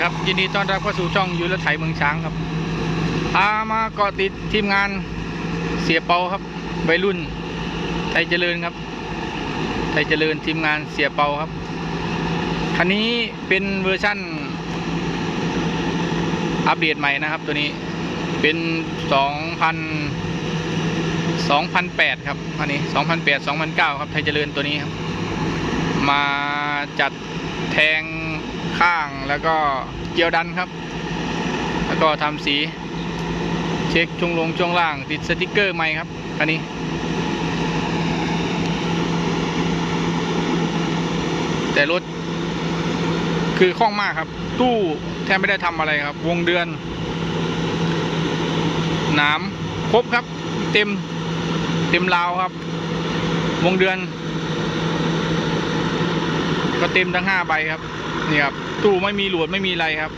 ครับ ยินดีต้อนรับเข้าสู่ช่องยุทธไถเมืองช้างครับพามาเกาะติดทีมงานเสียเปาครับวัยรุ่นไทยเจริญครับไทยเจริญทีมงานเสียเปาครับคันนี้เป็นเวอร์ชั่น อัปเดตใหม่นะครับตัวนี้เป็น 2,000 2008 ครับอันนี้ 2008 2009 ครับไทยเจริญตัวนี้ครับ มาจัดแทง ข้างแล้วก็เกี่ยวดันครับ แล้วก็ทำสีเช็คช่วงลงช่วงล่าง ติดสติกเกอร์ใหม่ครับอันนี้แต่รถคือคล่องมากครับ ตู้แทบไม่ได้ทำอะไรครับ วงเดือนหนามครบครับ เต็มเต็มราวครับ วงเดือน ก็เต็มทั้งห้าใบครับ นี่ครับตู้ไม่มีหลวดไม่มีอะไรครับ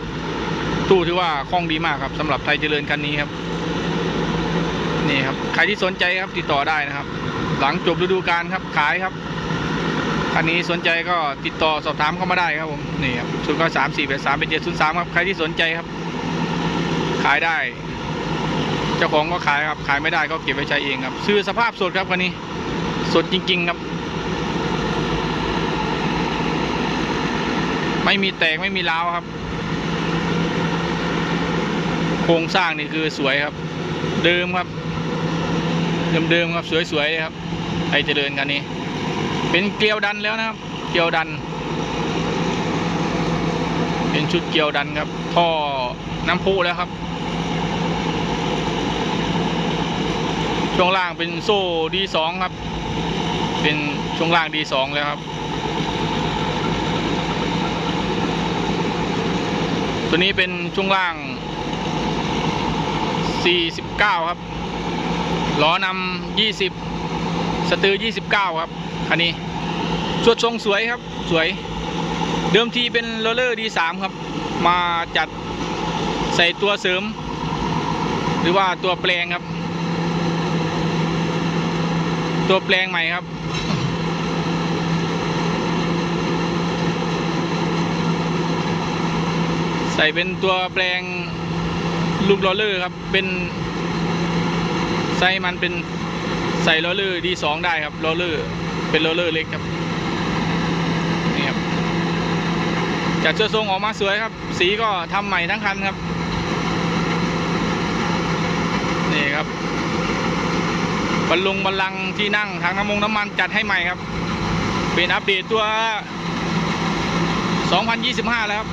ตู้ถือว่าคล่องดีมากครับสำหรับไทยเจริญคันนี้ครับ นี่ครับใครที่สนใจครับติดต่อได้นะครับ หลังจบฤดูกาลครับขายครับคันนี้สนใจก็ติดต่อสอบถามเข้ามาได้ครับผมนี่ครับศูนย์ก็สามสี่แปดสามเป็นเจ็ดศูนย์สามครับใครที่สนใจครับ ขายได้ เจ้าของก็ขายครับ ขายไม่ได้ก็เก็บไว้ใช้เองครับ ซื้อสภาพสดครับคันนี้ สดจริง ๆ ครับ ไม่มีแตกไม่มีร้าวครับ โครงสร้างนี่คือสวยครับ เดิมครับ เดิมๆครับสวยๆเลยครับไทยเจริญกันนี้ เป็นเกลียวดันแล้วนะครับ เกลียวดัน เป็นชุดเกลียวดันครับ ท่อน้ำพุแล้วครับ ช่วงล่างเป็นโซ่ดีสองครับ เป็นช่วงล่างดีสองแล้วครับ ตัวนี้เป็นช่วงล่าง 49 ครับ ล้อนำ20 สตือ 29 ครับ คันนี้สวดทรงสวยครับ สวย เดิมทีเป็นโรลเลอร์ดี3ครับ มาจัดใส่ตัวเสริม หรือว่าตัวแปลงครับ ตัวแปลงใหม่ครับ ใส่เป็นตัวแปลงลูกโรลเลอร์ครับ เป็นไซส์มันเป็นใส่โรลเลอร์ดีสองได้ครับโรลเลอร์เป็นโรลเลอร์เล็กครับนี่ครับจัดเสื้อทรงออกมาสวยครับ สีก็ทำใหม่ทั้งคันครับนี่ครับบรรลุงบรรลังที่นั่งทางน้ำมงน้ำมันจัดให้ใหม่ครับ เป็นอัปเดตตัว 2025 แล้วครับ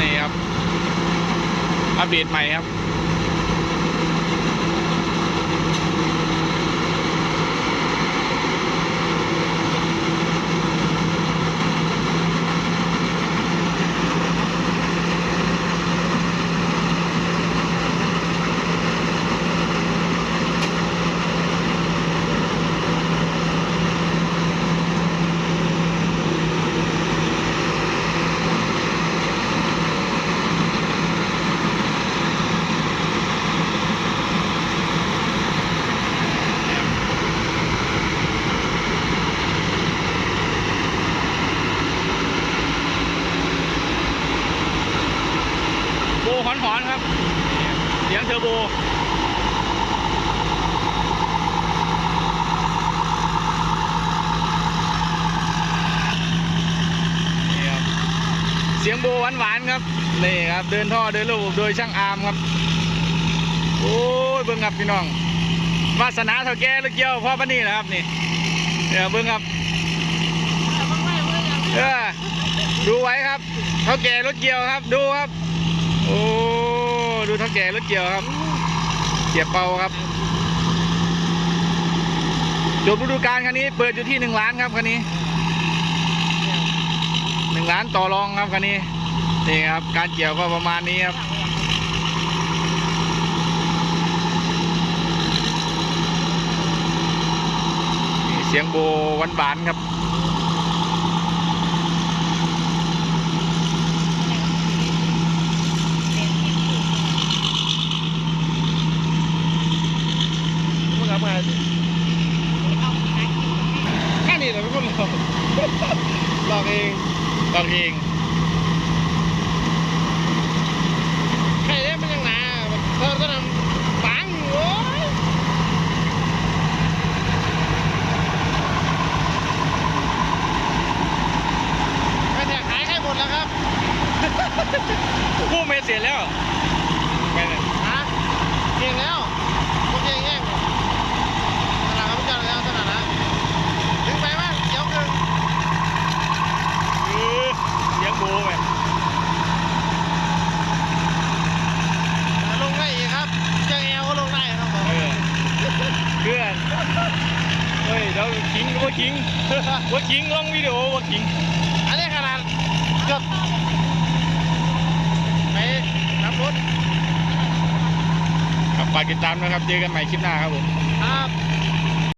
นี่ครับ อัปเดตใหม่ครับ โบหอนหอนๆครับ เสียงเท อร์โบเสียงโบหวานหวานๆครับนี่ครับเดินท่อเดินระบบโดยช่างอาร์มครับ โอ้ยเบิ่งครับพี่น้องวาสนาเท่าแก่ลูกเกี่ยวพ่อปานนี่แหละครับนี่เนี่ยวเบิ่งครับเออดูไว้ครับเท่าแก่รถเกี่ยวครับดูครับ โอ้ ดูเท่าแก่รถเกี่ยวครับเกี่ยบเป่าครับจบฤดูกาลคันนี้เปิดอยู่ที่หนึ่งล้านครับคันนี้หนึ่งล้านต่อรองครับคันนี้นี่ครับการเกี่ยวก็ประมาณนี้ครับเสียงโบหวานครับ มึงทำไงแค่นี้เหรอเป็นคนหลอก หลอกเอง ตอนเอง เฮ้ยเดี๋ยว คิงว่าคิงว่าคิงลองวิดีโอวัวคิง อันนี้ขนาดเกือบไปขับรถครับฝากติดตามนะครับ เจอกันใหม่คลิปหน้าครับผม ครับ